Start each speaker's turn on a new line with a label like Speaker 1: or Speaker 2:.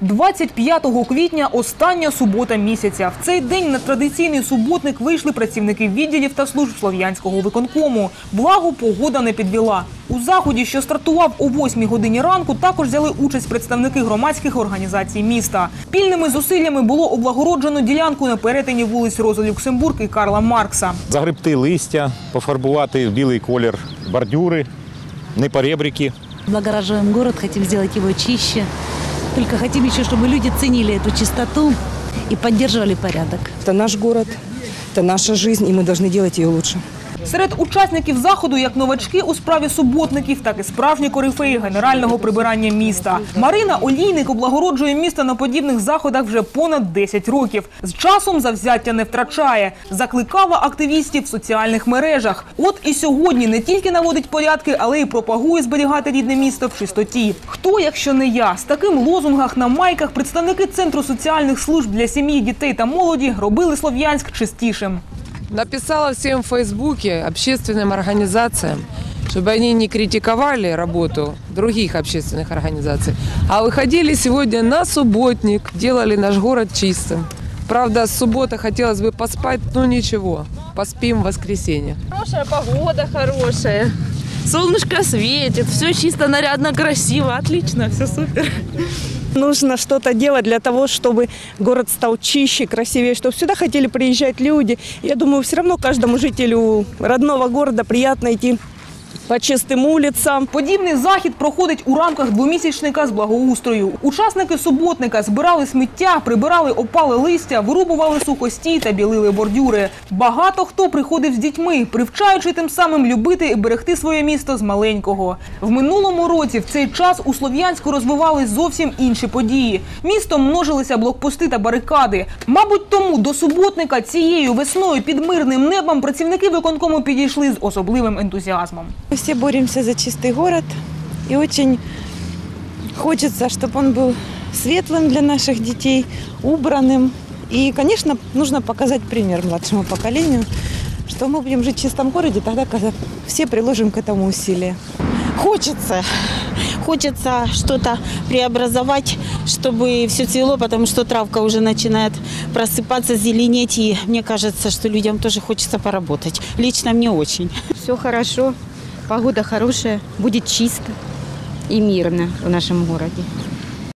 Speaker 1: 25 квітня – остання субота місяця. В цей день на традиційний суботник вийшли працівники відділів та служб Слов'янського виконкому. Благо, погода не підвела. У заході, що стартував о 8 годині ранку, також взяли участь представники громадських організацій міста. Спільними зусиллями було облагороджено ділянку на перетині вулиць Роза Люксембург і Карла Маркса.
Speaker 2: Загребти листя, пофарбувати в білий колір бордюри, не поребрики.
Speaker 3: Облагораживаем город, хотим сделать его чище. Только хотим еще, чтобы люди ценили эту чистоту и поддерживали порядок.
Speaker 4: Это наш город, это наша жизнь, и мы должны делать ее лучше.
Speaker 1: Серед учасників заходу як новачки у справі суботників, так і справжні корифеї генерального прибирання міста. Марина Олійник облагороджує місто на подібних заходах вже понад 10 років. З часом завзяття не втрачає. Закликала активістів в соціальних мережах. От і сьогодні не тільки наводить порядки, але й пропагує зберігати рідне місто в чистоті. Хто, якщо не я, з таким лозунгах на майках представники центру соціальних служб для сім'ї, дітей та молоді робили Слов'янськ чистішим.
Speaker 5: Написала всем в Фейсбуке общественным организациям, чтобы они не критиковали работу других общественных организаций, а выходили сегодня на субботник, делали наш город чистым. Правда, с субботы хотелось бы поспать, но ничего, поспим в воскресенье.
Speaker 6: Хорошая погода, хорошая. Солнышко светит, все чисто, нарядно, красиво, отлично, все супер.
Speaker 4: Нужно что-то делать для того, чтобы город стал чище, красивее, чтобы сюда хотели приезжать люди. Я думаю, все равно каждому жителю родного города приятно идти по чистым улицам.
Speaker 1: Подібний захід проходить у рамках двомісячника з благоустрою. Учасники суботника збирали сміття, прибирали опале листя, вирубували сухостій та білили бордюри. Багато хто приходив з дітьми, привчаючи тим самим любити і берегти своє місто з маленького. В минулому році в цей час у Слов'янську розвивались зовсім інші події. Містом множилися блокпости та барикади. Мабуть, тому до суботника цією весною під мирним небом працівники виконкому підійшли з особливим ентузіазмом.
Speaker 7: Мы все боремся за чистый город, и очень хочется, чтобы он был светлым для наших детей, убранным. И, конечно, нужно показать пример младшему поколению, что мы будем жить в чистом городе тогда, когда все приложим к этому усилия.
Speaker 8: Хочется, хочется что-то преобразовать, чтобы все цвело, потому что травка уже начинает просыпаться, зеленеть, и мне кажется, что людям тоже хочется поработать. Лично мне очень.
Speaker 9: Все хорошо, погода хорошая, будет чисто и мирно в нашем городе.